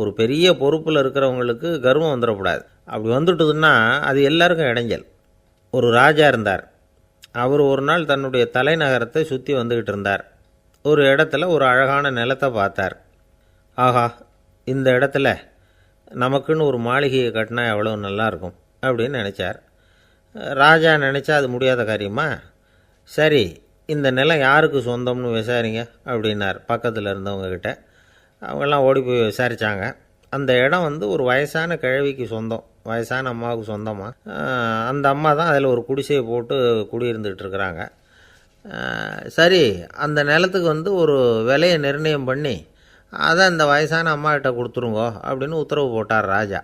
ஒரு பெரிய பொறுப்பில் இருக்கிறவங்களுக்கு கர்வம் வந்துடக்கூடாது. அப்படி வந்துட்டுதுன்னா அது எல்லாருக்கும் இடைஞ்சல். ஒரு ராஜா இருந்தார். அவர் ஒரு நாள் தன்னுடைய தலைநகரத்தை சுற்றி வந்துக்கிட்டு இருந்தார். ஒரு இடத்துல ஒரு அழகான நிலத்தை பார்த்தார். ஆஹா இந்த இடத்துல நமக்குன்னு ஒரு மாளிகையை கட்டினா எவ்வளோ நல்லாயிருக்கும் அப்படின்னு நினச்சார். ராஜா நினச்சா அது முடியாத காரியமா? சரி இந்த நிலம் யாருக்கு சொந்தம்னு விசாரிங்க அப்படின்னார் பக்கத்தில் இருந்தவங்கக்கிட்ட அவங்கெல்லாம் ஓடி போய் விசாரித்தாங்க அந்த இடம் வந்து ஒரு வயசான கிழவிக்கு சொந்தம். வயசான அம்மாவுக்கு சொந்தமாக அந்த அம்மா தான் அதில் ஒரு குடிசையை போட்டு குடியிருந்துகிட்டு இருக்கிறாங்க. சரி அந்த நிலத்துக்கு வந்து ஒரு விலையை நிர்ணயம் பண்ணி அதை அந்த வயசான அம்மா கிட்ட கொடுத்துருங்கோ அப்படின்னு உத்தரவு போட்டார் ராஜா.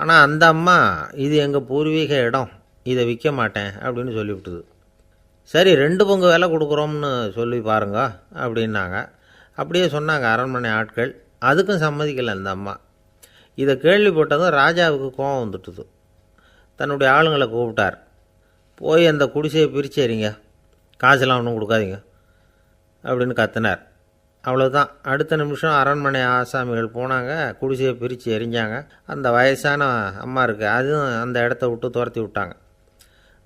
ஆனால் அந்த அம்மா இது எங்கள் பூர்வீக இடம் இதை விற்க மாட்டேன் அப்படின்னு சொல்லிவிட்டுது. சரி ரெண்டு பங்கு விலை கொடுக்குறோம்னு சொல்லி பாருங்க அப்படின்னாங்க. அப்படியே சொன்னாங்க அரண்மனை ஆட்கள். அதுக்கும் சம்மதிக்கலை அந்த அம்மா. இதை கேள்விப்பட்டதும் ராஜாவுக்கு கோபம் வந்துட்டுது. தன்னுடைய ஆளுங்களை கூப்பிட்டார். போய் அந்த குடிசையை பிரித்து எறிங்க. காசெல்லாம் ஒன்றும் கொடுக்காதீங்க. அப்படின்னு கத்தினார். அவ்வளோதான் அடுத்த நிமிஷம் அரண்மனை ஆசாமிகள் போனாங்க. குடிசையை பிரித்து எரிஞ்சாங்க அந்த வயசான அம்மா இருக்குது அதுவும் அந்த இடத்த விட்டு துரத்தி விட்டாங்க.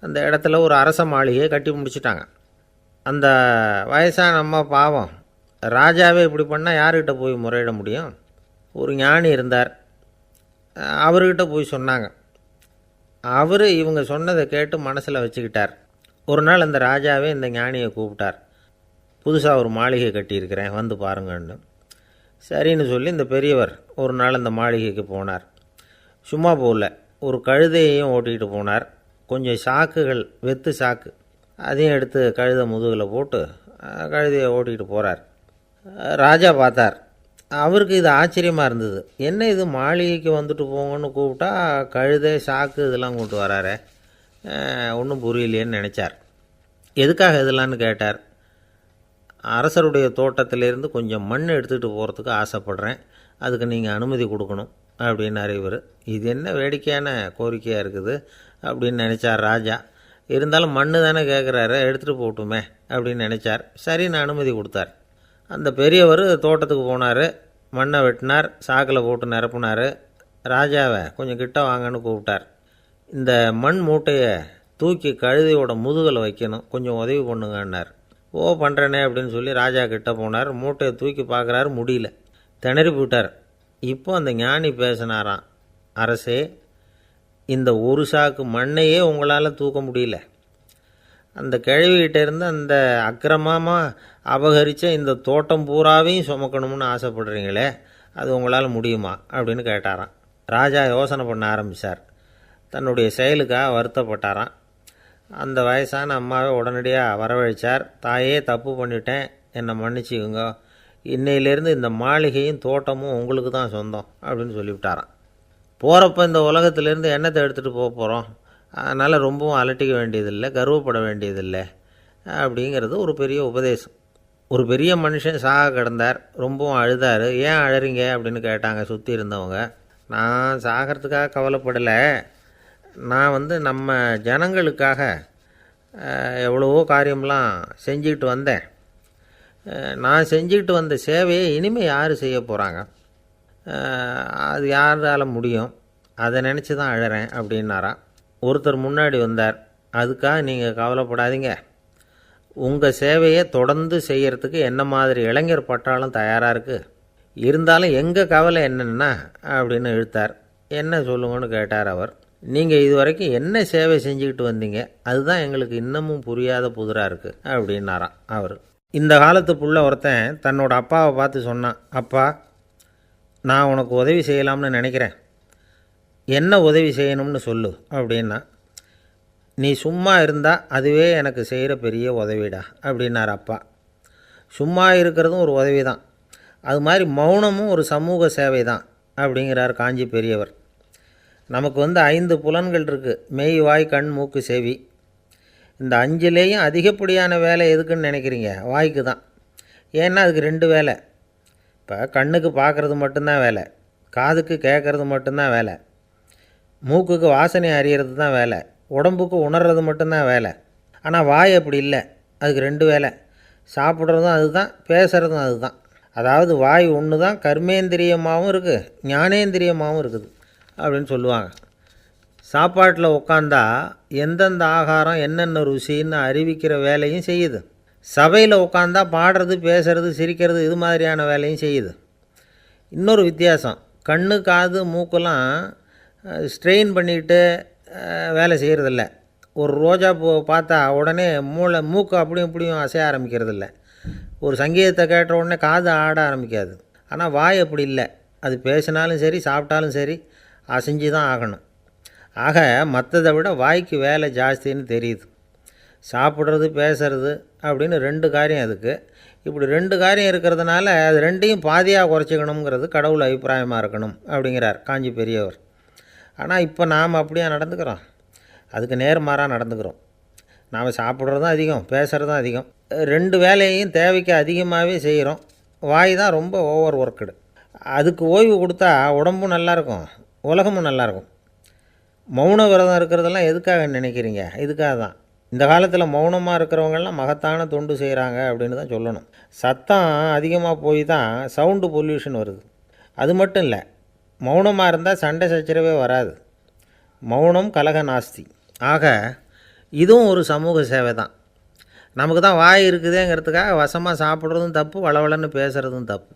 அந்த இடத்துல ஒரு அரச மாளிகையை கட்டி முடிச்சிட்டாங்க. அந்த வயசான அம்மா பாவம். ராஜாவே இப்படி பண்ணால் யார்கிட்ட போய் முறையிட முடியும்? ஒரு ஞானி இருந்தார். அவர்கிட்ட போய் சொன்னாங்க. அவர் இவங்க சொன்னதை கேட்டு மனசில் வச்சுக்கிட்டார். ஒரு நாள் அந்த ராஜாவே இந்த ஞானியை கூப்பிட்டார். புதுசாக ஒரு மாளிகை கட்டியிருக்கிறேன் வந்து பாருங்கன்னு. சரின்னு சொல்லி இந்த பெரியவர் ஒரு நாள் அந்த மாளிகைக்கு போனார். சும்மா போகல ஒரு கழுதையையும் ஓட்டிகிட்டு போனார். கொஞ்சம் சாக்குகள் வெத்து சாக்கு அதையும் எடுத்து கழுதை முதுகில் போட்டு கழுதையை ஓட்டிகிட்டு போகிறார் ராஜா பார்த்தார். அவருக்கு இது ஆச்சரியமாக இருந்தது. என்ன இது மாளிகைக்கு வந்துட்டு போங்கன்னு கூப்பிட்டா கழுதை சாக்கு இதெல்லாம் கொண்டு வராரு. ஒன்றும் புரியலையேன்னு நினச்சார். எதுக்காக இதெல்லாம்னு கேட்டார். அரசருடைய தோட்டத்திலேருந்து கொஞ்சம் மண் எடுத்துகிட்டு போகிறதுக்கு ஆசைப்படுறேன். அதுக்கு நீங்கள் அனுமதி கொடுக்கணும் அப்படின்னாரு இவர். இது என்ன வேடிக்கையான கோரிக்கையாக இருக்குது? அப்படின்னு நினச்சார் ராஜா. இருந்தாலும் மண் தானே கேட்குறாரு எடுத்துகிட்டு போகட்டுமே அப்படின்னு நினச்சார். சரின்னு அனுமதி கொடுத்தார். அந்த பெரியவர் தோட்டத்துக்கு போனார். மண்ணை வெட்டினார் சாக்கில் போட்டு நிரப்புனார். ராஜாவை கொஞ்சம் கிட்ட வாங்கன்னு கூப்பிட்டார். இந்த மண் மூட்டையை தூக்கி கழுதியோட முதுகில் வைக்கணும் கொஞ்சம் உதவி பண்ணுங்கன்னார். ஓ பண்ணுறேனே அப்படின்னு சொல்லி ராஜா கிட்ட போனார். மூட்டையை தூக்கி பார்க்குறாரு முடியல. திணறி போயிட்டார். இப்போ அந்த ஞானி பேசினாராம் அரசே இந்த ஒரு சாக்கு மண்ணையே உங்களால் தூக்க முடியல. அந்த கிழவிகிட்ட இருந்து அந்த அக்கிரமமாக அபகரித்த இந்த தோட்டம் பூராவையும் சுமக்கணும்னு ஆசைப்படுறீங்களே அது உங்களால் முடியுமா? அப்படின்னு கேட்டாராம். ராஜா யோசனை பண்ண ஆரம்பித்தார் தன்னுடைய செயலுக்காக வருத்தப்பட்டாராம். அந்த வயசான அம்மாவை உடனடியாக வரவழைச்சார். தாயே தப்பு பண்ணிட்டேன். என்னை மன்னிச்சுக்குங்க. இன்னையிலேருந்து இந்த மாளிகையும் தோட்டமும் உங்களுக்கு தான் சொந்தம் அப்படின்னு சொல்லிவிட்டாராம். போகிறப்ப இந்த உலகத்துலேருந்து என்னத்தை எடுத்துகிட்டு போக போகிறோம் அதனால் ரொம்பவும் அலட்டிக்க வேண்டியதில்லை கர்வப்பட வேண்டியதில்லை அப்படிங்கிறது ஒரு பெரிய உபதேசம். ஒரு பெரிய மனுஷன் சாக கிடந்தார் ரொம்பவும் அழுதார். ஏன் அழறீங்க அப்படின்னு கேட்டாங்க சுற்றி இருந்தவங்க. நான் சாகிறதுக்காக கவலைப்படலை. நான் வந்து நம்ம ஜனங்களுக்காக எவ்வளவோ காரியம்லாம் செஞ்சுக்கிட்டு வந்தேன். நான் செஞ்சுக்கிட்டு வந்த சேவையை இனிமேல் யார் செய்ய போகிறாங்க அது யாரால் முடியும்? அதை நினச்சி தான் அழகிறேன் அப்படின்னாரான் ஒருத்தர் முன்னாடி வந்தார். அதுக்காக நீங்கள் கவலைப்படாதீங்க. உங்கள் சேவையை தொடர்ந்து செய்கிறதுக்கு என்ன மாதிரி இளைஞர் பட்டாலும் தயாராக இருக்குது இருந்தாலும் எங்கள் கவலை என்னென்னா அப்படின்னு இழுத்தார். என்ன சொல்லுங்கன்னு கேட்டார் அவர். நீங்கள் இது வரைக்கும் என்ன சேவை செஞ்சுக்கிட்டு வந்தீங்க? அதுதான் எங்களுக்கு இன்னமும் புரியாத புதிராக இருக்குது அப்படின்னாராம் அவர். இந்த காலத்து புள்ள ஒருத்தன் தன்னோட அப்பாவை பார்த்து சொன்னான் அப்பா நான் உனக்கு உதவி செய்யலாம்னு நினைக்கிறேன். என்ன உதவி செய்யணும்னு சொல்லு அப்படின்னா நீ சும்மா இருந்தால் அதுவே எனக்கு செய்கிற பெரிய உதவிடா அப்படின்னார் அப்பா. சும்மா இருக்கிறதும் ஒரு உதவி தான் அது மாதிரி மௌனமும் ஒரு சமூக சேவை தான் அப்படிங்கிறார் காஞ்சி பெரியவர். நமக்கு வந்து ஐந்து புலன்கள் இருக்குது மெய் வாய் கண் மூக்கு செவி. இந்த அஞ்சுலேயும் அதிகப்படியான வேலை எதுக்குன்னு நினைக்கிறீங்க? வாய்க்கு தான். ஏன்னா அதுக்கு ரெண்டு வேலை. இப்போ கண்ணுக்கு பார்க்குறது மட்டும்தான் வேலை. காதுக்கு கேட்குறது மட்டும்தான் வேலை. மூக்குக்கு வாசனை அறியறது தான் வேலை. உடம்புக்கு உணர்றது மட்டும்தான் வேலை. ஆனால் வாய் அப்படி இல்லை. அதுக்கு ரெண்டு வேலை. சாப்பிட்றதும் அதுதான் பேசுகிறதும் அதுதான். அதாவது வாய் ஒன்று தான் கர்மேந்திரியமாகவும் இருக்குது ஞானேந்திரியமாகவும் இருக்குது அப்படின்னு சொல்லுவாங்க. சாப்பாட்டில் உட்காந்தா எந்தெந்த ஆகாரம் என்னென்ன ருசின்னு அறிவிக்கிற வேலையும் செய்யுது. சபையில் உட்காந்தா பாடுறது பேசுறது சிரிக்கிறது இது மாதிரியான வேலையும் செய்யுது. இன்னொரு வித்தியாசம். கண்ணு காது மூக்கெல்லாம் ஸ்ட்ரெயின் பண்ணிட்டு வேலை செய்கிறதில்ல ஒரு ரோஜா பூ பார்த்தா உடனே மூளை மூக்கு அப்படியும் இப்படியும் அசைய ஆரம்பிக்கிறதில்ல. ஒரு சங்கீதத்தை கேட்ட உடனே காது ஆட ஆரம்பிக்காது. ஆனால் வாய் அப்படி இல்லை. அது பேசினாலும் சரி சாப்பிட்டாலும் சரி அசைஞ்சு தான் ஆகணும். ஆக மற்றதை விட வாய்க்கு வேலை ஜாஸ்தின்னு தெரியுது. சாப்பிட்றது பேசுறது அப்படின்னு ரெண்டு காரியம் அதுக்கு. இப்படி ரெண்டு காரியம் இருக்கிறதுனால அது ரெண்டையும் பாதியாக குறைச்சிக்கணுங்கிறது கடவுள் அபிப்பிராயமாக இருக்கணும் அப்படிங்கிறார் காஞ்சி பெரியவர். ஆனால் இப்போ நாம் அப்படியே நடந்துக்கிறோம்? அதுக்கு நேர்மாறாக நடந்துக்கிறோம். நாம் சாப்பிட்றதும் அதிகம் பேசுகிறதும் அதிகம். ரெண்டு வேலையையும் தேவைக்கு அதிகமாகவே செய்கிறோம். வாய் தான் ரொம்ப ஓவர் ஒர்க்குடு அதுக்கு ஓய்வு கொடுத்தா உடம்பும் நல்லாயிருக்கும் உலகமும் நல்லாயிருக்கும் மௌன விரதம் இருக்கிறதெல்லாம் எதுக்காக நினைக்கிறீங்க? இதுக்காக தான். இந்த காலத்தில் மௌனமாக இருக்கிறவங்கெல்லாம் மகத்தான தொண்டு செய்கிறாங்க அப்படின்னு தான் சொல்லணும். சத்தம் அதிகமாக போய் தான் சவுண்டு பொல்யூஷன் வருது. அது மட்டும் இல்லை மௌனமாக இருந்தால் சண்டை சச்சரவே வராது. மௌனம் கலக நாஸ்தி. ஆக இதுவும் ஒரு சமூக சேவை தான். நமக்கு தான் வாய் இருக்குதேங்கிறதுக்காக வசமாக சாப்பிட்றதும் தப்பு வளவளன்னு பேசுகிறதும் தப்பு.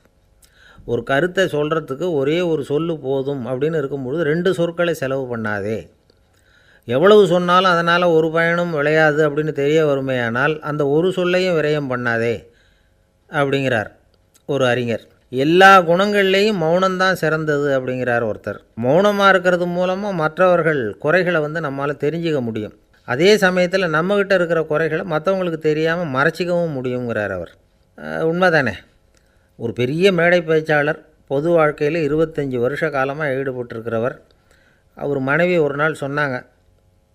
ஒரு கருத்தை சொல்கிறதுக்கு ஒரே ஒரு சொல்லு போதும் அப்படின்னு இருக்கும்பொழுது ரெண்டு சொற்களை செலவு பண்ணாதே. எவ்வளவு சொன்னாலும் அதனால் ஒரு பயனும் விளையாது அப்படின்னு தெரிய வருமேயானால் அந்த ஒரு சொல்லையும் விரயம் பண்ணாதே அப்படிங்கிறார் ஒரு அறிஞர். எல்லா குணங்கள்லேயும் மௌனம்தான் சிறந்தது அப்படிங்கிறார் ஒருத்தர். மௌனமாக இருக்கிறது மூலமாக மற்றவர்கள் குறைகளை வந்து நம்மால் தெரிஞ்சுக்க முடியும். அதே சமயத்தில் நம்மக்கிட்ட இருக்கிற குறைகளை மற்றவங்களுக்கு தெரியாமல் மறைச்சிக்கவும் முடியுங்கிறார் அவர். உண்மை உண்மைதானே? ஒரு பெரிய மேடை பேச்சாளர் பொது வாழ்க்கையில் இருபத்தஞ்சி வருஷ காலமாக ஈடுபட்டிருக்கிறவர். அவர் மனைவி ஒரு நாள் சொன்னாங்க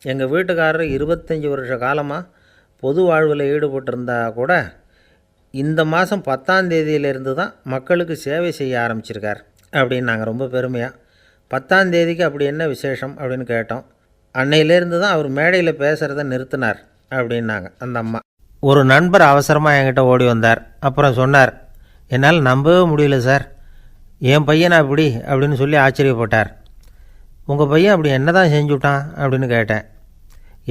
எங்கள் வீட்டுக்காரர் இருபத்தஞ்சி வருஷ காலமாக பொது வாழ்வில் ஈடுபட்டிருந்தா கூட இந்த மாதம் பத்தாம் தேதியிலிருந்து தான் மக்களுக்கு சேவை செய்ய ஆரம்பிச்சிருக்கார் அப்படின்னு நாங்கள் ரொம்ப பெருமையாக பத்தாம் தேதிக்கு அப்படி என்ன விசேஷம் அப்படின்னு கேட்டோம். அன்னையிலேருந்து தான் அவர் மேடையில் பேசுகிறத நிறுத்தினார் அப்படின்னாங்க அந்த அம்மா. ஒரு நண்பர் அவசரமாக என்கிட்ட ஓடி வந்தார். அப்புறம் சொன்னார் என்னால் நம்பவே முடியல சார். என் பையன் அப்படி அப்படின்னு சொல்லி ஆச்சரியப்பட்டார். உங்கள் பையன் அப்படி என்ன தான் செஞ்சுட்டான்? அப்படின்னு கேட்டேன்.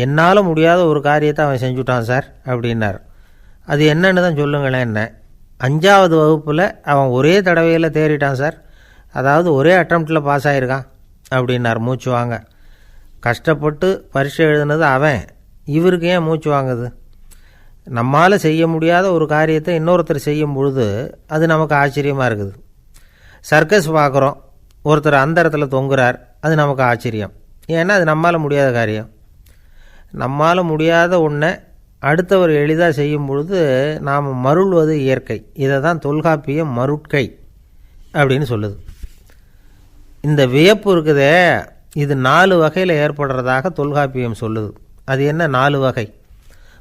என்னால் முடியாத ஒரு காரியத்தை அவன் செஞ்சுட்டான் சார் அப்படின்னார். அது என்னன்னு தான் சொல்லுங்களேன் என்ன. அஞ்சாவது வகுப்பில் அவன் ஒரே தடவையில் தேறிட்டான் சார். அதாவது ஒரே அட்டம்ப்டில் பாஸ் ஆகிருக்கான் அப்படின்னார். மூச்சு வாங்க. கஷ்டப்பட்டு பரீட்சை எழுதுனது அவன். இவருக்கு ஏன் மூச்சு வாங்குது? நம்மால் செய்ய முடியாத ஒரு காரியத்தை இன்னொருத்தர் செய்யும் பொழுது அது நமக்கு ஆச்சரியமாக இருக்குது. சர்க்கஸ் பார்க்குறோம் ஒருத்தர் அந்த இடத்துல தொங்குறார் அது நமக்கு ஆச்சரியம். ஏன்னா அது நம்மால் முடியாத காரியம். நம்மால் முடியாத ஒன்றை அடுத்தவர் எளிதாக செய்யும் பொழுது நாம் மருள்வது இயற்கை. இதை தான் தொல்காப்பியம் மருட்கை அப்படின்னு சொல்லுது. இந்த வியப்பு இருக்குதே இது நாலு வகையில் ஏற்படுறதாக தொல்காப்பியம் சொல்லுது. அது என்ன நாலு வகை?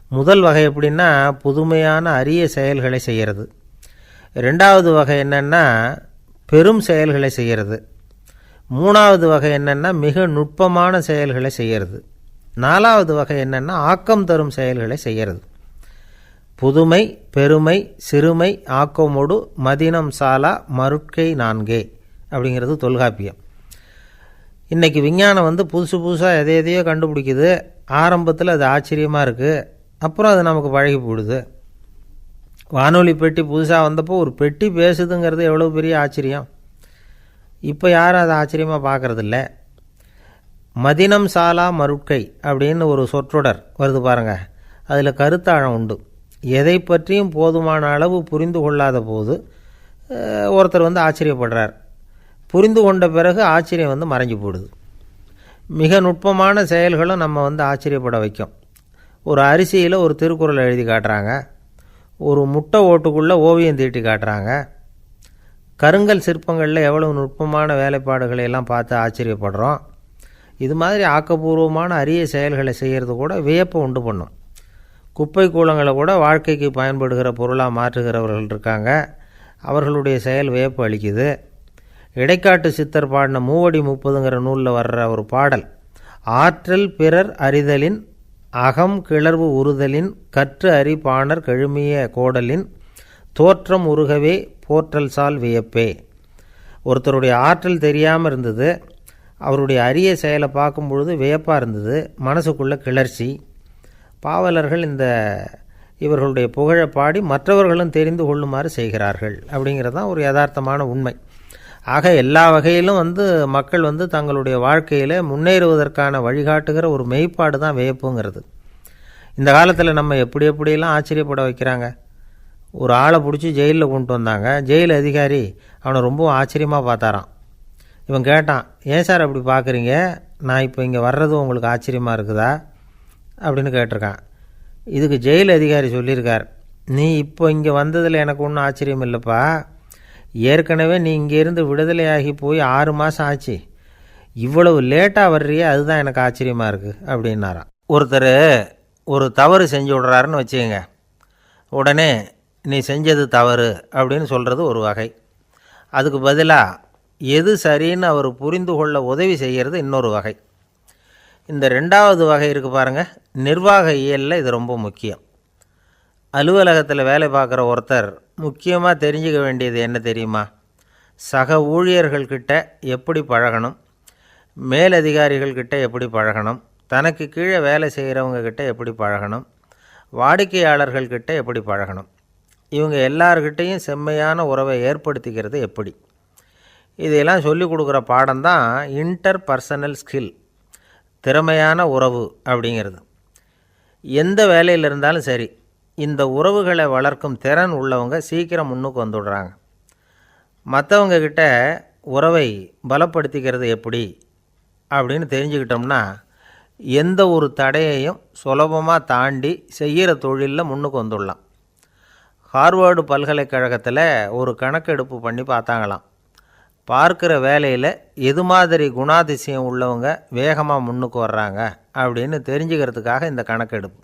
முதல் வகை எப்படின்னா புதுமையான அரிய செயல்களை செய்கிறது ரெண்டாவது வகை என்னென்னா பெரும் செயல்களை செய்கிறது மூணாவது வகை என்னென்னா மிக நுட்பமான செயல்களை செய்கிறது நாலாவது வகை என்னென்னா ஆக்கம் தரும் செயல்களை செய்கிறது புதுமை பெருமை சிறுமை ஆக்கமொடு மதினம் சாலா மருட்கை நான்கே அப்படிங்கிறது தொல்காப்பியம். இன்றைக்கி விஞ்ஞானம் வந்து புதுசு புதுசாக எதை எதையோ கண்டுபிடிக்குது. ஆரம்பத்தில் அது ஆச்சரியமாக இருக்குது அப்புறம் அது நமக்கு பழகி போடுது வானொலி பெட்டி புதுசாக வந்தப்போ ஒரு பெட்டி பேசுதுங்கிறது எவ்வளோ பெரிய ஆச்சரியம். இப்போ யாரும் அதை ஆச்சரியமாக பார்க்குறதில்ல. மதினம் சாலா மருட்கை அப்படின்னு ஒரு சொற்றொடர் வருது பாருங்க. அதில் கருத்தாழம் உண்டு. எதை பற்றியும் போதுமான அளவு புரிந்து கொள்ளாத போது ஒருத்தர் வந்து ஆச்சரியப்படுறார். புரிந்து கொண்ட பிறகு ஆச்சரியம் வந்து மறைஞ்சு போடுது மிக நுட்பமான செயல்களும் நம்ம வந்து ஆச்சரியப்பட வைக்கும். ஒரு அரிசியில் ஒரு திருக்குறள் எழுதி காட்டுறாங்க. ஒரு முட்டை ஓட்டுக்குள்ளே ஓவியம் தீட்டி காட்டுறாங்க. கருங்கல் சிற்பங்களில் எவ்வளவு நுட்பமான வேலைப்பாடுகளை எல்லாம் பார்த்து ஆச்சரியப்படுறோம். இது மாதிரி ஆக்கப்பூர்வமான அரிய செயல்களை செய்கிறது கூட வியப்பை உண்டு பண்ணும். குப்பை கூலங்களை கூட வாழ்க்கைக்கு பயன்படுகிற பொருளாக மாற்றுகிறவர்கள் இருக்காங்க. அவர்களுடைய செயல் வியப்பு அளிக்குது. இடைக்காட்டு சித்தர் பாடின மூவடி முப்பதுங்கிற நூலில் வர்ற ஒரு பாடல் ஆற்றல் பிறர் அறிதலின் அகம் கிளர்வு உறுதலின் கற்று அறிபாணர் கெழுமிய கோடலின் தோற்றம் உருகவே போற்றல் சால் வியப்பே. ஒருத்தருடைய ஆற்றல் தெரியாமல் இருந்தது. அவருடைய அரிய செயலை பார்க்கும் பொழுது வியப்பாக இருந்தது மனசுக்குள்ள கிளர்ச்சி. பாவலர்கள் இந்த இவர்களுடைய புகழை பாடி மற்றவர்களும் தெரிந்து கொள்ளுமாறு செய்கிறார்கள் அப்படிங்கிறது தான் ஒரு யதார்த்தமான உண்மை. ஆக எல்லா வகையிலும் வந்து மக்கள் வந்து தங்களுடைய வாழ்க்கையில் முன்னேறுவதற்கான வழிகாட்டுகிற ஒரு மெய்ப்பாடு தான் வியப்புங்கிறது. இந்த காலத்தில் நம்ம எப்படி எப்படியெல்லாம் ஆச்சரியப்பட வைக்கிறாங்க? ஒரு ஆளை பிடிச்சி ஜெயிலில் கொண்டு வந்தாங்க. ஜெயில் அதிகாரி அவனை ரொம்ப ஆச்சரியமாக பார்த்தாரான் இவன் கேட்டான் ஏன் சார் அப்படி பார்க்குறீங்க நான் இப்போ இங்கே வர்றது உங்களுக்கு ஆச்சரியமாக இருக்குதா? அப்படின்னு கேட்டிருக்கான். இதுக்கு ஜெயில் அதிகாரி சொல்லியிருக்கார் நீ இப்போ இங்கே வந்ததில் எனக்கு ஒன்றும் ஆச்சரியம் இல்லைப்பா. ஏற்கனவே நீ இங்கேருந்து விடுதலையாகி போய் ஆறு மாதம் ஆச்சு. இவ்வளவு லேட்டாக வர்றியே அதுதான் எனக்கு ஆச்சரியமாக இருக்குது அப்படின்னாராம். ஒருத்தர் ஒரு தவறு செஞ்சு விட்றாருன்னு வச்சுக்கோங்க. உடனே நீ செஞ்சது தவறு அப்படின்னு சொல்கிறது ஒரு வகை. அதுக்கு பதிலாக எது சரின்னு அவர் புரிந்து கொள்ள உதவி செய்கிறது இன்னொரு வகை. இந்த ரெண்டாவது வகை இருக்குது பாருங்கள் நிர்வாக இயலில் இது ரொம்ப முக்கியம். அலுவலகத்தில் வேலை பார்க்குற ஒருத்தர் முக்கியமாக தெரிஞ்சுக்க வேண்டியது என்ன தெரியுமா? சக ஊழியர்கள்கிட்ட எப்படி பழகணும்? மேலதிகாரிகள்கிட்ட எப்படி பழகணும்? தனக்கு கீழே வேலை செய்கிறவங்கக்கிட்ட எப்படி பழகணும்? வாடிக்கையாளர்கள்கிட்ட எப்படி பழகணும்? இவங்க எல்லார்கிட்டேயும் செம்மையான உறவை ஏற்படுத்திக்கிறது எப்படி? இதையெல்லாம் சொல்லிக் கொடுக்குற பாடம் தான் இன்டர் பர்சனல் ஸ்கில் திறமையான உறவு அப்படிங்கிறது. எந்த வேலையில் இருந்தாலும் சரி இந்த உறவுகளை வளர்க்கும் திறன் உள்ளவங்க சீக்கிரம் முன்னுக்கு வந்துடுறாங்க. மற்றவங்கக்கிட்ட உறவை பலப்படுத்திக்கிறது எப்படி அப்படின்னு தெரிஞ்சுக்கிட்டோம்னா எந்த ஒரு தடையையும் சுலபமாக தாண்டி செய்கிற தொழிலில் முன்னுக்கு வந்துடலாம். ஹார்வர்டு பல்கலைக்கழகத்தில் ஒரு கணக்கெடுப்பு பண்ணி பார்த்தாங்களாம். பார்க்குற வேலையில் எது மாதிரி குணாதிசயம் உள்ளவங்க வேகமாக முன்னுக்கு வர்றாங்க அப்படின்னு தெரிஞ்சுக்கிறதுக்காக இந்த கணக்கெடுப்பு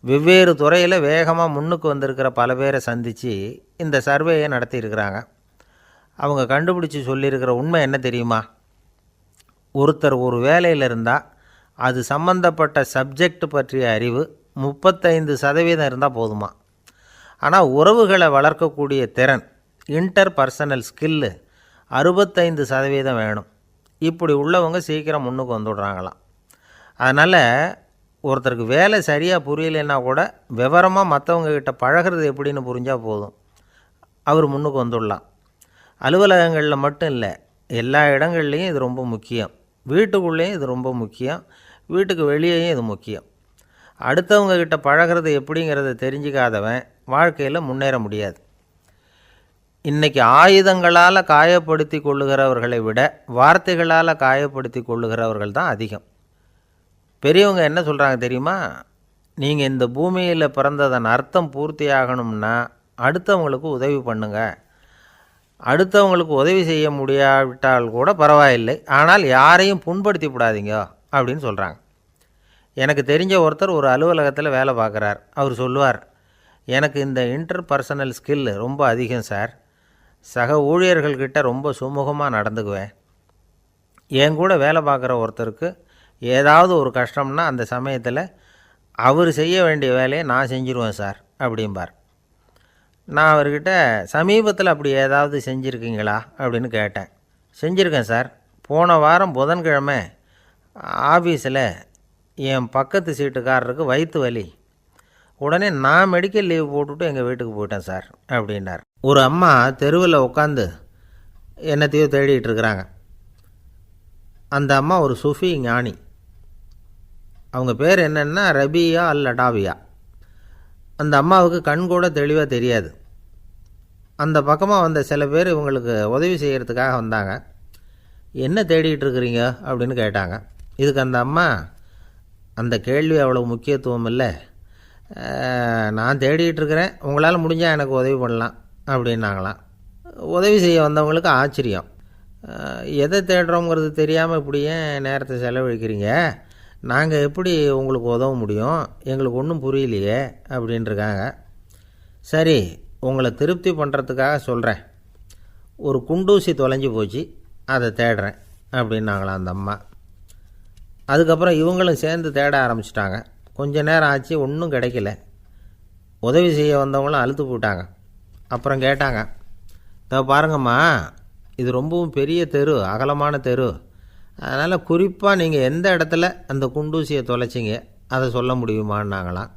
வெவ்வேறு துறையில் வேகமாக முன்னுக்கு வந்திருக்கிற பல பேரை சந்தித்து இந்த சர்வேயை நடத்தியிருக்கிறாங்க அவங்க கண்டுபிடிச்சி சொல்லியிருக்கிற உண்மை என்ன தெரியுமா? ஒருத்தர் ஒரு வேலையில் இருந்தால் அது சம்பந்தப்பட்ட சப்ஜெக்ட் பற்றிய அறிவு முப்பத்தைந்து சதவீதம் இருந்தால் போதுமா? ஆனால் உறவுகளை வளர்க்கக்கூடிய திறன் இன்டர் பர்சனல் ஸ்கில்லு அறுபத்தைந்து சதவீதம் வேணும். இப்படி உள்ளவங்க சீக்கிரம் முன்னுக்கு வந்துடுறாங்களாம். அதனால் ஒருத்தருக்கு வேலை சரியாக புரியலைன்னா கூட விவரமாக மற்றவங்கக்கிட்ட பழகிறது எப்படின்னு புரிஞ்சால் போதும். அவர் முன்னுக்கு வந்துடலாம். அலுவலகங்களில் மட்டும் இல்லை எல்லா இடங்கள்லேயும் இது ரொம்ப முக்கியம். வீட்டுக்குள்ளேயும் இது ரொம்ப முக்கியம். வீட்டுக்கு வெளியேயும் இது முக்கியம். அடுத்தவங்கக்கிட்ட பழகிறது எப்படிங்கிறத தெரிஞ்சிக்காதவன் வாழ்க்கையில் முன்னேற முடியாது. இன்றைக்கி ஆயுதங்களால் காயப்படுத்தி கொள்ளுகிறவர்களை விட வார்த்தைகளால் காயப்படுத்தி கொள்ளுகிறவர்கள் தான் அதிகம். பெரியவங்க என்ன சொல்கிறாங்க தெரியுமா? நீங்கள் இந்த பூமியில் பிறந்ததன் அர்த்தம் பூர்த்தி ஆகணும்னா அடுத்தவங்களுக்கு உதவி பண்ணுங்க. அடுத்தவங்களுக்கு உதவி செய்ய முடியாவிட்டால் கூட பரவாயில்லை. ஆனால் யாரையும் புண்படுத்தி விடாதீங்க அப்படின்னு சொல்கிறாங்க எனக்கு தெரிஞ்ச ஒருத்தர் ஒரு அலுவலகத்தில் வேலை பார்க்குறார். அவர் சொல்லுவார் எனக்கு இந்த இன்டர் பர்சனல் ஸ்கில் ரொம்ப அதிகம் சார். சக ஊழியர்கள்கிட்ட ரொம்ப சுமூகமாக நடந்துக்குவேன். என் கூட வேலை பார்க்குற ஒருத்தருக்கு ஏதாவது ஒரு கஷ்டம்னா அந்த சமயத்தில் அவர் செய்ய வேண்டிய வேலையை நான் செஞ்சுருவேன் சார் அப்படிம்பார். நான் அவர்கிட்ட சமீபத்தில் அப்படி ஏதாவது செஞ்சுருக்கீங்களா? அப்படின்னு கேட்டேன். செஞ்சுருக்கேன் சார். போன வாரம் புதன்கிழமை ஆஃபீஸில் என் பக்கத்து சீட்டுக்காரருக்கு வயிற்று வலி. உடனே நான் மெடிக்கல் லீவ் போட்டுவிட்டு எங்கள் வீட்டுக்கு போயிட்டேன் சார் அப்படின்னார். ஒரு அம்மா தெருவில் உட்காந்து என்னத்தையோ தேடிட்டு இருக்கிறாங்க. அந்த அம்மா ஒரு சுஃபி ஞானி. அவங்க பேர் என்னென்னா ரபியா அல் லடாவியா அந்த அம்மாவுக்கு கண் கூட தெளிவாக தெரியாது. அந்த பக்கமாக வந்த சில பேர் இவங்களுக்கு உதவி செய்கிறதுக்காக வந்தாங்க. என்ன தேடிட்டு இருக்கிறீங்க? அப்படின்னு கேட்டாங்க. இதுக்கு அந்த அம்மா அந்த கேள்வி அவ்வளோ முக்கியத்துவம் இல்லை. நான் தேடிட்டு இருக்கிறேன். உங்களால் முடிஞ்சால் எனக்கு உதவி பண்ணலாம். அப்படின்னாங்களாம். உதவி செய்ய வந்தவங்களுக்கு ஆச்சரியம். எதை தேடுறோங்கிறது தெரியாமல் இப்படி ஏன் நேரத்தை செலவழிக்கிறீங்க? நாங்கள் எப்படி உங்களுக்கு உதவ முடியும்? எங்களுக்கு ஒன்றும் புரியலையே அப்படின்ட்டுருக்காங்க சரி உங்களை திருப்தி பண்ணுறதுக்காக சொல்கிறேன் ஒரு குண்டூசி தொலைஞ்சு போச்சு அதை தேடுறேன் அப்படின்னாங்களாம் அந்த அம்மா. அதுக்கப்புறம் இவங்களும் சேர்ந்து தேட ஆரம்பிச்சிட்டாங்க. கொஞ்ச நேரம் ஆச்சு ஒன்றும் கிடைக்கல. உதவி செய்ய வந்தவங்களும் அழுத்து போட்டாங்க அப்புறம் கேட்டாங்க இதோ பாருங்கம்மா இது ரொம்பவும் பெரிய தெரு அகலமான தெரு. அதனால் குறிப்பாக நீங்கள் எந்த இடத்துல அந்த குண்டூசியை தொலைச்சிங்க அதை சொல்ல முடியுமான்னாங்களாம்.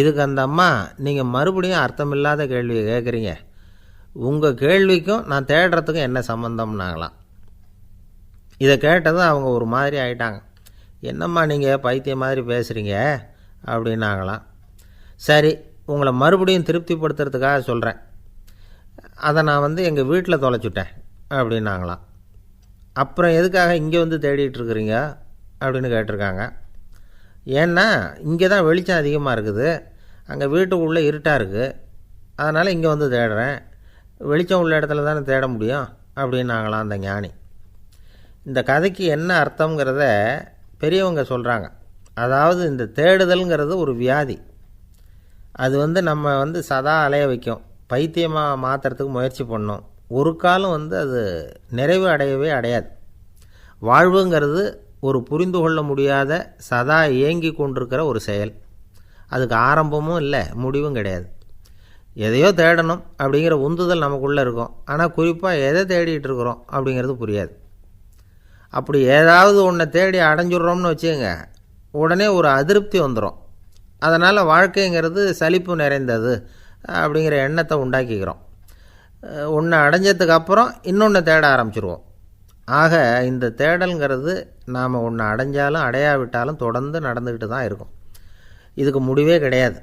இதுக்கு அந்த அம்மா நீங்கள் மறுபடியும் அர்த்தமில்லாத கேள்வியை கேட்குறீங்க உங்கள் கேள்விக்கும் நான் தேடுறதுக்கும் என்ன சம்மந்தம்னாங்களாம் இதை கேட்டதும் அவங்க ஒரு மாதிரி ஆயிட்டாங்க. என்னம்மா நீங்கள் பைத்தியம் மாதிரி பேசுகிறீங்க அப்படின்னாங்களாம். சரி உங்களை மறுபடியும் திருப்திப்படுத்துறதுக்காக சொல்கிறேன் அதை நான் வந்து எங்கள் வீட்டில் தொலைச்சுட்டேன் அப்படின்னாங்களாம். அப்புறம் எதுக்காக இங்கே வந்து தேடிட்டுருக்குறீங்க அப்படின்னு கேட்டிருக்காங்க. ஏன்னா இங்கே தான் வெளிச்சம் அதிகமாக இருக்குது. அங்கே வீட்டுக்குள்ளே இருட்டாக இருக்குது அதனால் இங்கே வந்து தேடுறேன். வெளிச்சம் உள்ள இடத்துல தானே தேட முடியும் அப்படின்னாங்களாம் அந்த ஞானி. இந்த கதைக்கு என்ன அர்த்தங்கிறத பெரியவங்க சொல்கிறாங்க அதாவது இந்த தேடுதல்ங்கிறது ஒரு வியாதி. அது வந்து நம்ம வந்து சதா அலைய வைக்கும். பைத்தியமாக மாற்றுறதுக்கு முயற்சி பண்ணோம். ஒரு காலம் வந்து அது நிறைவு அடையவே அடையாது. வாழ்வுங்கிறது ஒரு புரிந்து கொள்ள முடியாத சதா இயங்கி கொண்டிருக்கிற ஒரு செயல். அதுக்கு ஆரம்பமும் இல்லை முடிவும் கிடையாது. எதையோ தேடணும் அப்படிங்கிற உந்துதல் நமக்குள்ளே இருக்கும். ஆனால் குறிப்பாக எதை தேடிட்டு இருக்கிறோம் அப்படிங்கிறது புரியாது. அப்படி ஏதாவது ஒன்றை தேடி அடைஞ்சிடுறோம்னு வச்சுக்கோங்க உடனே ஒரு அதிருப்தி வந்துடும் அதனால் வாழ்க்கைங்கிறது சலிப்பு நிறைந்தது அப்படிங்கிற எண்ணத்தை உண்டாக்கிக்கிறோம். ஒன்று அடைஞ்சதுக்கு அப்புறம் இன்னொன்று தேட ஆரம்பிச்சிருவோம். ஆக இந்த தேடல்ங்கிறது நாம் ஒன்று அடைஞ்சாலும் அடையாவிட்டாலும் தொடர்ந்து நடந்துக்கிட்டு தான் இருக்கும். இதுக்கு முடிவே கிடையாது.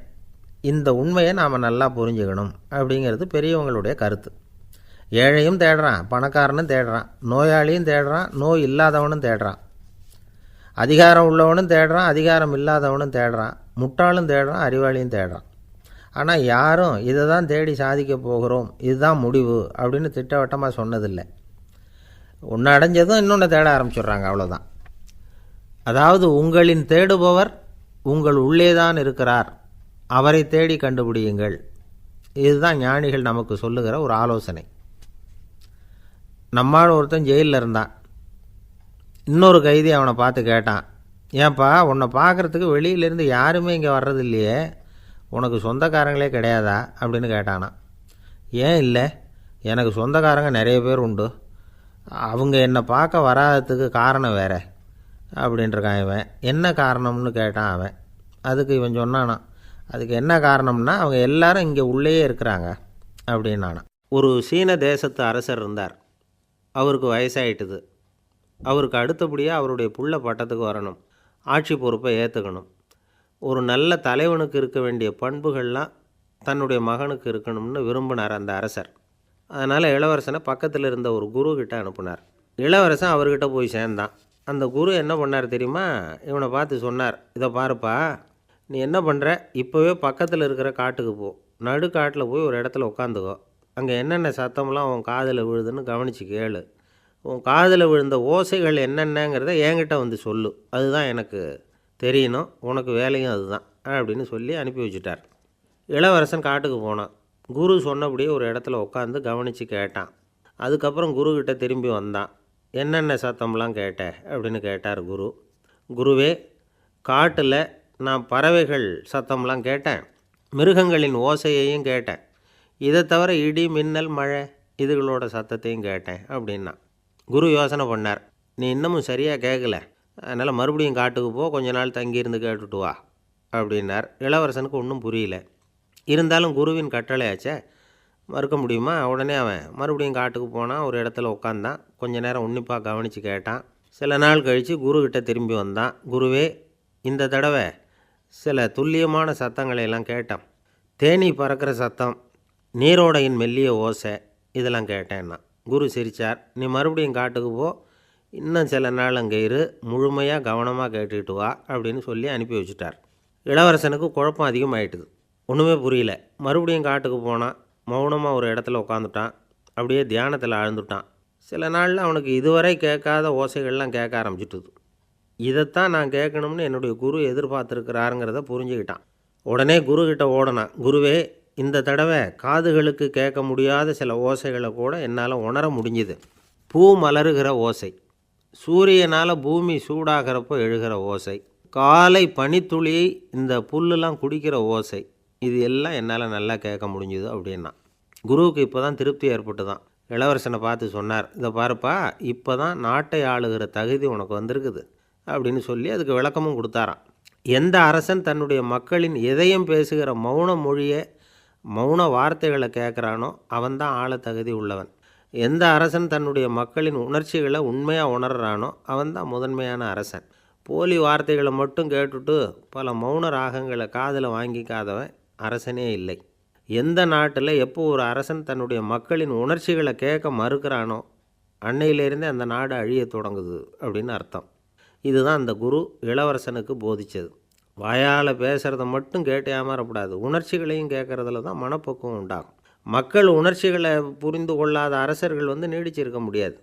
இந்த உண்மையை நாம் நல்லா புரிஞ்சுக்கணும் அப்படிங்கிறது பெரியவங்களுடைய கருத்து. ஏழையும் தேடுறான் பணக்காரனும் தேடுறான் நோயாளியும் தேடுறான் நோய் இல்லாதவனும் தேடுறான். அதிகாரம் உள்ளவனும் தேடுறான் அதிகாரம் இல்லாதவனும் தேடுறான். முட்டாளும் தேடுறான் அறிவாளியும் தேடுறான். ஆனால் யாரும் இதை தான் தேடி சாதிக்க போகிறோம் இதுதான் முடிவு அப்படின்னு திட்டவட்டமாக சொன்னதில்லை. ஒன்று அடைஞ்சதும் இன்னொன்று தேட ஆரம்பிச்சிடுறாங்க அவ்வளோதான் அதாவது உங்களின் தேடுபவர் உங்கள் உள்ளே தான் இருக்கிறார். அவரை தேடி கண்டுபிடியுங்கள். இதுதான் ஞானிகள் நமக்கு சொல்லுகிற ஒரு ஆலோசனை. நம்மால் ஒருத்தன் ஜெயிலில் இருந்தான். இன்னொரு கைதி அவனை பார்த்து கேட்டான் ஏன்பா உன்னை பார்க்குறதுக்கு வெளியிலேருந்து யாருமே இங்கே வர்றது இல்லையே உனக்கு சொந்தக்காரங்களே கிடையாதா? அப்படின்னு கேட்டானா ஏன் இல்லை? எனக்கு சொந்தக்காரங்க நிறைய பேர் உண்டு. அவங்க என்னை பார்க்க வராததுக்கு காரணம் வேற அப்படின்ட்டுருக்கான் இவன். என்ன காரணம்னு கேட்டான் அவன். அதுக்கு இவன் சொன்னானா அதுக்கு என்ன காரணம்னா அவங்க எல்லாரும் இங்கே உள்ளேயே இருக்கிறாங்க அப்படின்னானா ஒரு சீன தேசத்து அரசர் இருந்தார். அவருக்கு வயசாயிட்டுது. அவருக்கு அடுத்தபடியாக அவருடைய புள்ள பட்டத்துக்கு வரணும். ஆட்சி பொறுப்பை ஏற்றுக்கணும் ஒரு நல்ல தலைவனுக்கு இருக்க வேண்டிய பண்புகள்லாம் தன்னுடைய மகனுக்கு இருக்கணும்னு விரும்பினார் அந்த அரசர். அதனால் இளவரசனை பக்கத்தில் இருந்த ஒரு குரு கிட்ட அனுப்புனார். இளவரசன் அவர்கிட்ட போய் சேர்ந்தான். அந்த குரு என்ன பண்ணார் தெரியுமா? இவனை பார்த்து சொன்னார் இதை பாருப்பா நீ என்ன பண்ணுற இப்போவே பக்கத்தில் இருக்கிற காட்டுக்கு போ. நடு காட்டில் போய் ஒரு இடத்துல உட்காந்துக்கோ அங்கே என்னென்ன சத்தம்லாம் உன் காதில் விழுதுன்னு கவனித்து கேளு. உன் காதில் விழுந்த ஓசைகள் என்னென்னங்கிறத என்கிட்ட வந்து சொல்லு. அதுதான் எனக்கு தெரியணும். உனக்கு வேலையும் அதுதான் அப்படின்னு சொல்லி அனுப்பி வச்சுட்டார். இளவரசன் காட்டுக்கு போனான். குரு சொன்னபடியே ஒரு இடத்துல உட்காந்து கவனித்து கேட்டான். அதுக்கப்புறம் குருக்கிட்ட திரும்பி வந்தான். என்னென்ன சத்தம்லாம் கேட்ட? அப்படின்னு கேட்டார் குரு. குருவே காட்டில் நான் பறவைகள் சத்தம்லாம் கேட்டேன். மிருகங்களின் ஓசையையும் கேட்டேன். இதை தவிர இடி மின்னல் மழை இதுகளோட சத்தத்தையும் கேட்டேன் அப்படின்னா. குரு யோசனை பண்ணார். நீ இன்னமும் சரியாக கேட்கல அதனால் மறுபடியும் காட்டுக்கு போ. கொஞ்ச நாள் தங்கியிருந்து கேட்டுட்டு வா. அப்படின்னார். இளவரசனுக்கு ஒன்றும் புரியல. இருந்தாலும் குருவின் கட்டளையாச்சே. மறுக்க முடியுமா? உடனே அவன் மறுபடியும் காட்டுக்கு போனான் ஒரு இடத்துல உட்காந்தான் கொஞ்ச நேரம் உன்னிப்பாக கவனித்து கேட்டான். சில நாள் கழித்து குருக்கிட்ட திரும்பி வந்தான். குருவே இந்த தடவை சில துல்லியமான சத்தங்களை எல்லாம் கேட்டான். தேனி பறக்கிற சத்தம் நீரோடையின் மெல்லிய ஓசை இதெல்லாம் கேட்டேன்னா குரு சிரித்தார் நீ மறுபடியும் காட்டுக்கு போ. இன்னும் சில நாள் அங்கே இரு. முழுமையாக கவனமாக கேட்டுக்கிட்டு வா அப்படின்னு சொல்லி அனுப்பி வச்சுட்டார். இளவரசனுக்கு குழப்பம் அதிகமாயிட்டுது. ஒன்றுமே புரியல. மறுபடியும் காட்டுக்கு போனான் மௌனமாக ஒரு இடத்துல உட்காந்துட்டான் அப்படியே தியானத்தில் ஆழ்ந்துட்டான். சில நாளில் அவனுக்கு இதுவரை கேட்காத ஓசைகள்லாம் கேட்க ஆரம்பிச்சிட்டுது. இதைத்தான் நான் கேட்கணும்னு என்னுடைய குரு எதிர்பார்த்துருக்கிறாருங்கிறத புரிஞ்சுக்கிட்டான். உடனே குரு ஓடனான். குருவே இந்த தடவை காதுகளுக்கு கேட்க முடியாத சில ஓசைகளை கூட என்னால் உணர முடிஞ்சுது. பூ மலருகிற ஓசை. சூரியனால் பூமி சூடாகிறப்போ எழுகிற ஓசை. காலை பனித்துளியை இந்த புல்லுலாம் குடிக்கிற ஓசை. இது எல்லாம் என்னால் நல்லா கேட்க முடிஞ்சுது அப்படின்னா. குருவுக்கு இப்போ தான் திருப்தி ஏற்பட்டு தான் இளவரசனை பார்த்து சொன்னார் இதை பாருப்பா இப்போ தான் நாட்டை ஆளுகிற தகுதி உனக்கு வந்திருக்குது அப்படின்னு சொல்லி அதுக்கு விளக்கமும் கொடுத்தாராம். எந்த அரசன் தன்னுடைய மக்களின் எதையும் பேசுகிற மௌன மொழியை மௌன வார்த்தைகளை கேட்குறானோ அவன்தான் ஆள தகுதி உள்ளவன். எந்த அரசன் தன்னுடைய மக்களின் உணர்ச்சிகளை உண்மையாக உணர்றானோ அவன்தான் முதன்மையான அரசன். போலி வார்த்தைகளை மட்டும் கேட்டுட்டு பல மௌன ராகங்களை காதில் வாங்கிக்காதவன் அரசனே இல்லை. எந்த நாட்டில் எப்போ ஒரு அரசன் தன்னுடைய மக்களின் உணர்ச்சிகளை கேட்க மறுக்கிறானோ அன்னையிலேருந்தே அந்த நாடு அழியத் தொடங்குது அப்படின்னு அர்த்தம். இதுதான் அந்த குரு இளவரசனுக்கு போதித்தது வாயால் பேசுகிறத மட்டும் கேட்டு ஏமாறக்கூடாது. உணர்ச்சிகளையும் கேட்குறதுல தான் மனப்பக்குவம் உண்டாகும். மக்கள் உணர்ச்சிகளை புரிந்து கொள்ளாத அரசர்கள் வந்து நீடிச்சிருக்க முடியாது.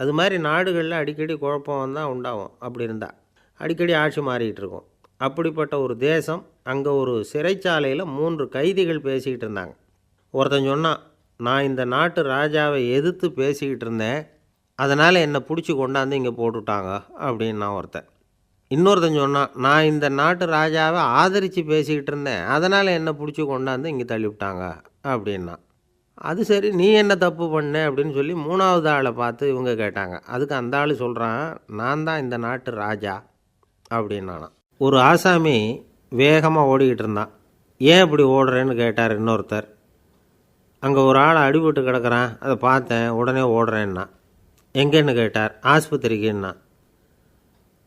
அது மாதிரி நாடுகளில் அடிக்கடி குழப்பம் தான் உண்டாகும். அப்படி இருந்தால் அடிக்கடி ஆட்சி மாறிக்கிட்டு இருக்கும். அப்படிப்பட்ட ஒரு தேசம் அங்கே ஒரு சிறைச்சாலையில் மூன்று கைதிகள் பேசிக்கிட்டு இருந்தாங்க. ஒருத்தன் சொன்னான் நான் இந்த நாட்டு ராஜாவை எதிர்த்து பேசிக்கிட்டு இருந்தேன். அதனால் என்னை பிடிச்சி கொண்டாந்து இங்கே போட்டுட்டாங்க. அப்படின்னு நான் ஒருத்தன். இன்னொருத்தன் சொன்னான் நான் இந்த நாட்டு ராஜாவை ஆதரித்து பேசிக்கிட்டு இருந்தேன். அதனால் என்னை பிடிச்சி கொண்டாந்து இங்கே தள்ளிவிட்டாங்க. அப்படின்னா அது சரி நீ என்ன தப்பு பண்ண? அப்படின்னு சொல்லி மூணாவது ஆளை பார்த்து இவங்க கேட்டாங்க. அதுக்கு அந்த ஆள் சொல்கிறான் நான் தான் இந்த நாட்டு ராஜா. அப்படின்னானா. ஒரு ஆசாமி வேகமாக ஓடிக்கிட்டு இருந்தான். ஏன் இப்படி ஓடுறேன்னு? கேட்டார் இன்னொருத்தர். அங்கே ஒரு ஆள் அடிபட்டு கிடக்கிறான். அதை பார்த்தேன். உடனே ஓடுறேன்னா. எங்கேன்னு கேட்டார். ஆஸ்பத்திரிக்குன்னா.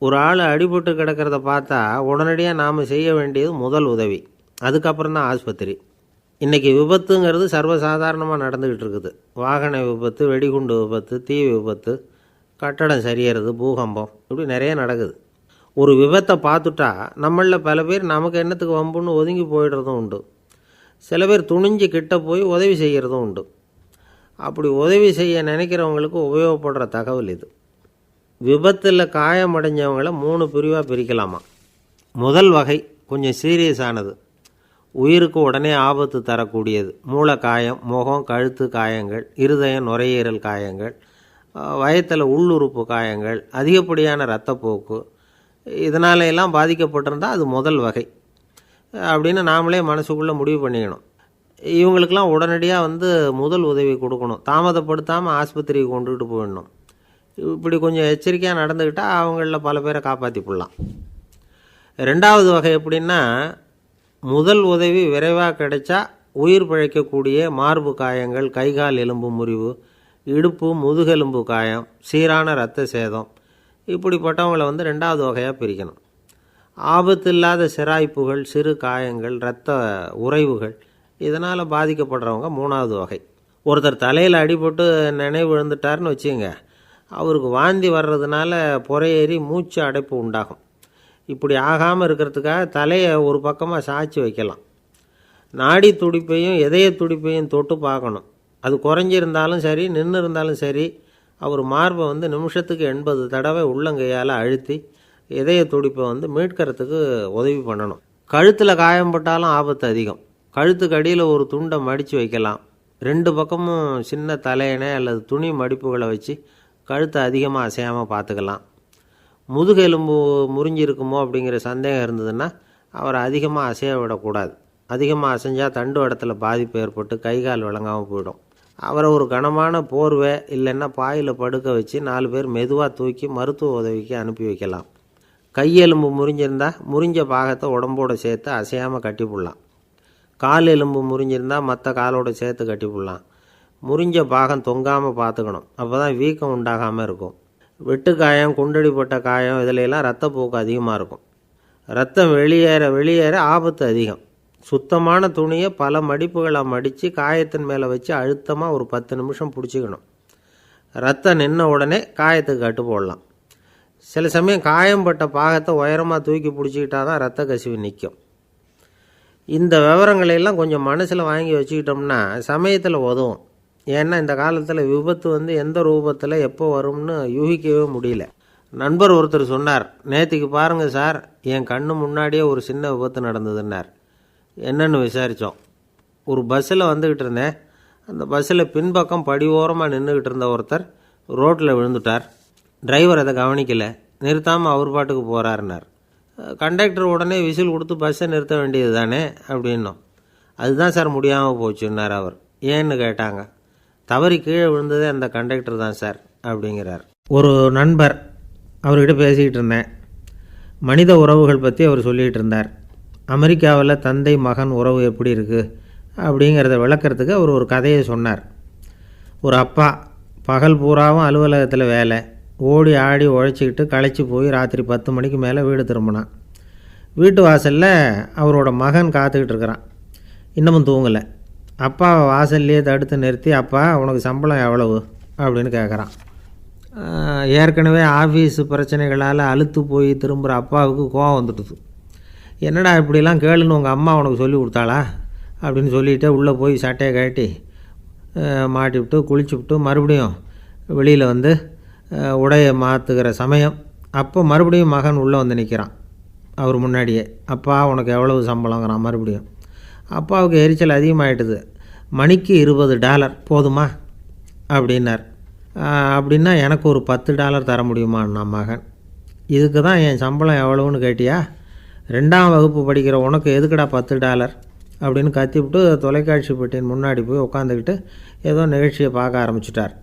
ஒரு ஆள் அடிபட்டு கிடக்கிறத பார்த்தா உடனடியாக நாம் செய்ய வேண்டியது முதல் உதவி. அதுக்கப்புறம் தான் ஆஸ்பத்திரி. இன்றைக்கி விபத்துங்கிறது சர்வசாதாரணமாக நடந்துக்கிட்டு இருக்குது. வாகன விபத்து வெடிகுண்டு விபத்து தீ விபத்து கட்டடம் சரியறது பூகம்பம் இப்படி நிறைய நடக்குது. ஒரு விபத்தை பார்த்துட்டா நம்மளில் பல பேர் நமக்கு என்னத்துக்கு வம்புன்னு ஒதுங்கி போயிடுறதும் உண்டு. சில பேர் துணிஞ்சு கிட்ட போய் உதவி செய்கிறதும் உண்டு. அப்படி உதவி செய்ய நினைக்கிறவங்களுக்கு உபயோகப்படுற தகவல் இது. விபத்தில் காயமடைஞ்சவங்கள மூணு பிரிவாக பிரிக்கலாமா? முதல் வகை கொஞ்சம் சீரியஸானது உயிருக்கு உடனே ஆபத்து தரக்கூடியது. மூளை காயம் முகம் கழுத்து காயங்கள் இருதயம் நுரையீரல் காயங்கள் வயத்தில் உள்ளுறுப்பு காயங்கள் அதிகப்படியான இரத்தப்போக்கு இதனால எல்லாம் பாதிக்கப்பட்டிருந்தால் அது முதல் வகை. அப்படின்னு நாமளே மனசுக்குள்ளே முடிவு பண்ணிக்கணும். இவங்களுக்கெல்லாம் உடனடியாக வந்து முதல் உதவி கொடுக்கணும். தாமதப்படுத்தாமல் ஆஸ்பத்திரிக்கு கொண்டுகிட்டு போயிடணும். இப்படி கொஞ்சம் எச்சரிக்கையாக நடந்துக்கிட்டால் அவங்களில் பல பேரை காப்பாற்றி போடலாம். ரெண்டாவது வகை எப்படின்னா முதல் உதவி விரைவாக கிடைச்சா உயிர் பிழைக்கக்கூடிய மார்பு காயங்கள் கைகால் எலும்பு முறிவு இடுப்பு முதுகெலும்பு காயம் சீரான இரத்த சேதம். இப்படிப்பட்டவங்களை வந்து ரெண்டாவது வகையாக பிரிக்கணும். ஆபத்து இல்லாத சிராய்ப்புகள் சிறு காயங்கள் இரத்த உறைவுகள் இதனால் பாதிக்கப்படுறவங்க மூணாவது வகை. ஒருத்தர் தலையில் அடிபட்டு நினைவு விழுந்துட்டார்னு வச்சுங்க அவருக்கு வாந்தி வர்றதுனால புறையேறி மூச்சு அடைப்பு உண்டாகும். இப்படி ஆகாமல் இருக்கிறதுக்காக தலையை ஒரு பக்கமாக சாய்ச்சி வைக்கலாம். நாடி துடிப்பையும் இதய துடிப்பையும் தொட்டு பார்க்கணும். அது குறைஞ்சிருந்தாலும் சரி நின்று இருந்தாலும் சரி அவர் மார்பை வந்து நிமிஷத்துக்கு எண்பது தடவை உள்ளங்கையால் அழுத்தி இதய துடிப்பை வந்து மீட்கிறதுக்கு உதவி பண்ணணும். கழுத்தில் காயம்பட்டாலும் ஆபத்து அதிகம். கழுத்துக்கு அடியில் ஒரு துண்டை மடித்து வைக்கலாம். ரெண்டு பக்கமும் சின்ன தலையணை அல்லது துணி மடிப்புகளை வச்சு கழுத்தை அதிகமாக அசையாமல் பார்த்துக்கலாம். முதுகெலும்பு முறிஞ்சிருக்குமோ அப்படிங்கிற சந்தேகம் இருந்ததுன்னா அவரை அதிகமாக அசைய விடக்கூடாது. அதிகமாக அசைஞ்சால் தண்டு இடத்துல பாதிப்பு ஏற்பட்டு கை கால் விளங்காமல் போயிடும். அவரை ஒரு கனமான போர்வை இல்லைன்னா பாயில் படுக்க வச்சு நாலு பேர் மெதுவாக தூக்கி மருத்துவ உதவிக்கு அனுப்பி வைக்கலாம். கையெலும்பு முறிஞ்சிருந்தால் முறிஞ்ச பாகத்தை உடம்போடு சேர்த்து அசையாமல் கட்டி போடலாம். கால் எலும்பு முறிஞ்சிருந்தால் மற்ற காலோட சேர்த்து கட்டி போடலாம். முறிஞ்ச பாகம் தொங்காமல் பார்த்துக்கணும். அப்போ தான் வீக்கம் உண்டாகாமல் இருக்கும். வெட்டு காயம் குண்டடிப்பட்ட காயம் இதிலெல்லாம் ரத்தப்போக்கு அதிகமாக இருக்கும். ரத்தம் வெளியேற வெளியேற ஆபத்து அதிகம். சுத்தமான துணியை பல மடிப்புகளை மடித்து காயத்தின் மேலே வச்சு அழுத்தமாக ஒரு பத்து நிமிஷம் பிடிச்சிக்கணும். ரத்தம் நின்ன உடனே காயத்துக்கு கட்டு போடலாம். சில சமயம் காயம்பட்ட பாகத்தை உயரமாக தூக்கி பிடிச்சிக்கிட்டா தான் ரத்த கசிவு நிற்கும் இந்த விவரங்களையெல்லாம் கொஞ்சம் மனசில் வாங்கி வச்சுக்கிட்டோம்னா சமயத்தில் உதவும். ஏன்னா இந்த காலத்தில் விபத்து வந்து எந்த ரூபத்தில் எப்போ வரும்னு யூகிக்கவே முடியல. நண்பர் ஒருத்தர் சொன்னார் நேற்றுக்கு பாருங்கள் சார் என் கண்ணு முன்னாடியே ஒரு சின்ன விபத்து நடந்ததுன்னார். என்னன்னு விசாரித்தோம் ஒரு பஸ்ஸில் வந்துக்கிட்டு இருந்தேன். அந்த பஸ்ஸில் பின்பக்கம் படி ஓரமாக நின்றுக்கிட்டு இருந்த ஒருத்தர் ரோட்டில் விழுந்துட்டார். டிரைவர் அதை கவனிக்கலை. நிறுத்தாமல் அவர் பாட்டுக்கு போகிறாருனார் கண்டக்டர் உடனே விசில் கொடுத்து பஸ்ஸை நிறுத்த வேண்டியது தானே அப்படின்னோம். அதுதான் சார் முடியாமல் போச்சுன்னார் அவர். ஏன்னு கேட்டாங்க. தவறி கீழே விழுந்ததே அந்த கண்டக்டர் தான் சார் அப்படிங்கிறார். ஒரு நண்பர் அவர்கிட்ட பேசிக்கிட்டு இருந்தேன். மனித உறவுகள் பற்றி அவர் சொல்லிகிட்டு இருந்தார். அமெரிக்காவில் தந்தை மகன் உறவு எப்படி இருக்குது அப்படிங்கிறத விளக்கறதுக்கு அவர் ஒரு கதையை சொன்னார். ஒரு அப்பா பகல் பூராவும் அலுவலகத்தில் வேலை. ஓடி ஆடி உழைச்சிக்கிட்டு களைச்சி போய் ராத்திரி பத்து மணிக்கு மேலே வீடு திரும்பினான். வீட்டு வாசலில் அவரோட மகன் காத்துக்கிட்டு இருக்கிறான். இன்னமும் தூங்கலை. அப்பாவை வாசல்லையே தடுத்து நிறுத்தி அப்பா உனக்கு சம்பளம் எவ்வளவு? அப்படின்னு கேட்குறான் ஏற்கனவே ஆஃபீஸ் பிரச்சனைகளால் அழுத்து போய் திரும்புகிற அப்பாவுக்கு கோவம் வந்துட்டுது. என்னடா இப்படிலாம் கேளுன்னு உங்கள் அம்மா உனக்கு சொல்லி கொடுத்தாளா? அப்படின்னு சொல்லிவிட்டு உள்ளே போய் சட்டையை கட்டி மாட்டிவிட்டு குளிச்சுவிட்டு மறுபடியும் வெளியில் வந்து உடையை மாற்றுகிற சமயம். அப்போ மறுபடியும் மகன் உள்ளே வந்து நிற்கிறான் அவர் முன்னாடியே அப்பா உனக்கு எவ்வளவு சம்பளங்கிறான் மறுபடியும். அப்பாவுக்கு எரிச்சல் அதிகமாகிட்டுது மணிக்கு இருபது டாலர் போதுமா? அப்படின்னார். அப்படின்னா எனக்கு ஒரு பத்து டாலர் தர முடியுமான்னா மகன்? இதுக்கு தான் என் சம்பளம் எவ்வளவுன்னு கேட்டியா? ரெண்டாம் வகுப்பு படிக்கிற உனக்கு எதுக்குடா பத்து டாலர்? அப்படின்னு கத்திவிட்டு தொலைக்காட்சி பெட்டியின் முன்னாடி போய் உட்காந்துக்கிட்டு ஏதோ நிகழ்ச்சியை பார்க்க ஆரம்பிச்சிட்டார்.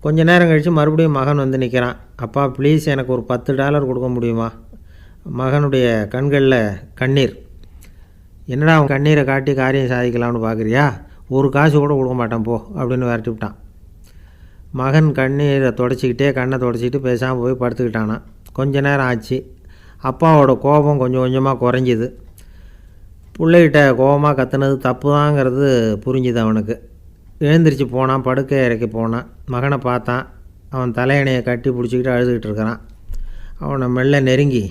கொஞ்ச நேரம் கழித்து மறுபடியும் மகன் வந்து நிற்கிறான் அப்பா ப்ளீஸ் எனக்கு ஒரு பத்து டாலர் கொடுக்க முடியுமா? மகனுடைய கண்களில் கண்ணீர். என்னடா அவன் கண்ணீரை காட்டி காரியம் சாதிக்கலாம்னு பார்க்குறியா ஒரு காசு கூட கொடுக்க மாட்டான் போ அப்படின்னு விரட்டி விட்டான். மகன் கண்ணீரை தொடச்சிக்கிட்டே கண்ணை தொடச்சிக்கிட்டு பேசாமல் போய் படுத்துக்கிட்டானான் கொஞ்ச நேரம் ஆச்சு. அப்பாவோட கோபம் கொஞ்சம் கொஞ்சமாக குறைஞ்சிது. பிள்ளைகிட்ட கோபமாக கத்துனது தப்பு தாங்கிறது புரிஞ்சுது அவனுக்கு. எழுந்திரிச்சு போனான் படுக்கை இறக்கி போனான். மகனை பார்த்தான். அவன் தலையணையை கட்டி பிடிச்சிக்கிட்டு அழுதுகிட்டு இருக்கிறான். அவனை மெல்ல நெருங்கி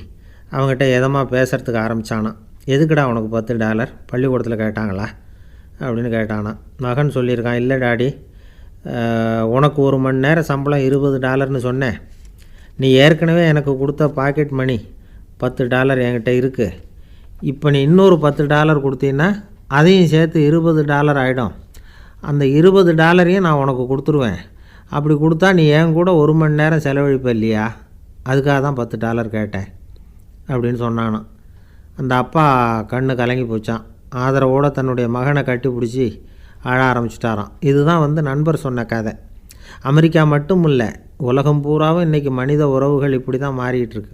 அவங்ககிட்ட எதமாக பேசுகிறதுக்கு ஆரம்பித்தானான் எதுக்குடா உனக்கு பத்து டாலர்? பள்ளிக்கூடத்தில் கேட்டாங்களா? அப்படின்னு கேட்டானான் மகன் சொல்லியிருக்கான் இல்லை டாடி உனக்கு ஒரு மணி நேரம் சம்பளம் இருபது டாலர்னு சொன்னேன். நீ ஏற்கனவே எனக்கு கொடுத்த பாக்கெட் மணி பத்து டாலர் என்கிட்ட இருக்குது இப்போ நீ இன்னொரு பத்து டாலர் கொடுத்தீங்கன்னா அதையும் சேர்த்து இருபது டாலர் ஆகிடும் அந்த இருபது டாலரையும் நான் உனக்கு கொடுத்துருவேன். அப்படி கொடுத்தா நீ என் கூட ஒரு மணி நேரம் செலவழிப்ப இல்லையா? அதுக்காக தான் பத்து டாலர் கேட்டேன் அப்படின்னு சொன்னானான் அந்த அப்பா கண்ணு கலங்கி போச்சான் ஆதரவோடு தன்னுடைய மகனை கட்டி பிடிச்சி அழ ஆரம்பிச்சிட்டாராம். இதுதான் வந்து நண்பர் சொன்ன கதை. அமெரிக்கா மட்டும் இல்லை உலகம் பூராவும் இன்றைக்கி மனித உறவுகள் இப்படி தான் மாறிட்டுருக்கு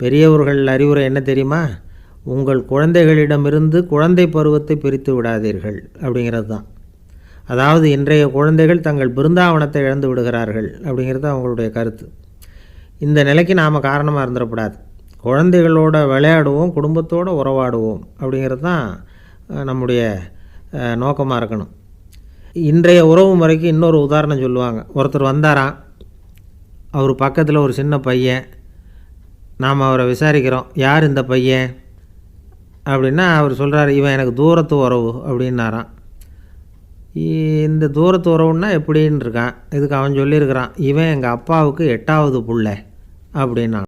பெரியவர்கள் அறிவுரை என்ன தெரியுமா? உங்கள் குழந்தைகளிடமிருந்து குழந்தை பருவத்தை பிரித்து விடாதீர்கள் அப்படிங்கிறது தான் அதாவது இன்றைய குழந்தைகள் தங்கள் பிருந்தாவனத்தை இழந்து விடுகிறார்கள் அப்படிங்கிறது அவங்களுடைய கருத்து. இந்த நிலைக்கு நாம் காரணமாக இருந்துடக்கூடாது. குழந்தைகளோட விளையாடுவோம் குடும்பத்தோடு உறவாடுவோம் அப்படிங்கிறது தான் நம்முடைய நோக்கமாக இருக்கணும். இன்றைய உறவு முறைக்கு இன்னொரு உதாரணம் சொல்லுவாங்க. ஒருத்தர் வந்தாராம். அவர் பக்கத்தில் ஒரு சின்ன பையன். நாம் அவரை விசாரிக்கிறோம். யார் இந்த பையன்? அப்படின்னா அவர் சொல்கிறார் இவன் எனக்கு தூரத்து உறவு அப்படின்னாராம். இந்த தூரத்து உறவுன்னா எப்படின்னு இருக்கான். இதுக்கு அவன் சொல்லியிருக்கிறான் இவன் எங்கள் அப்பாவுக்கு எட்டாவது புள்ள அப்படின்னா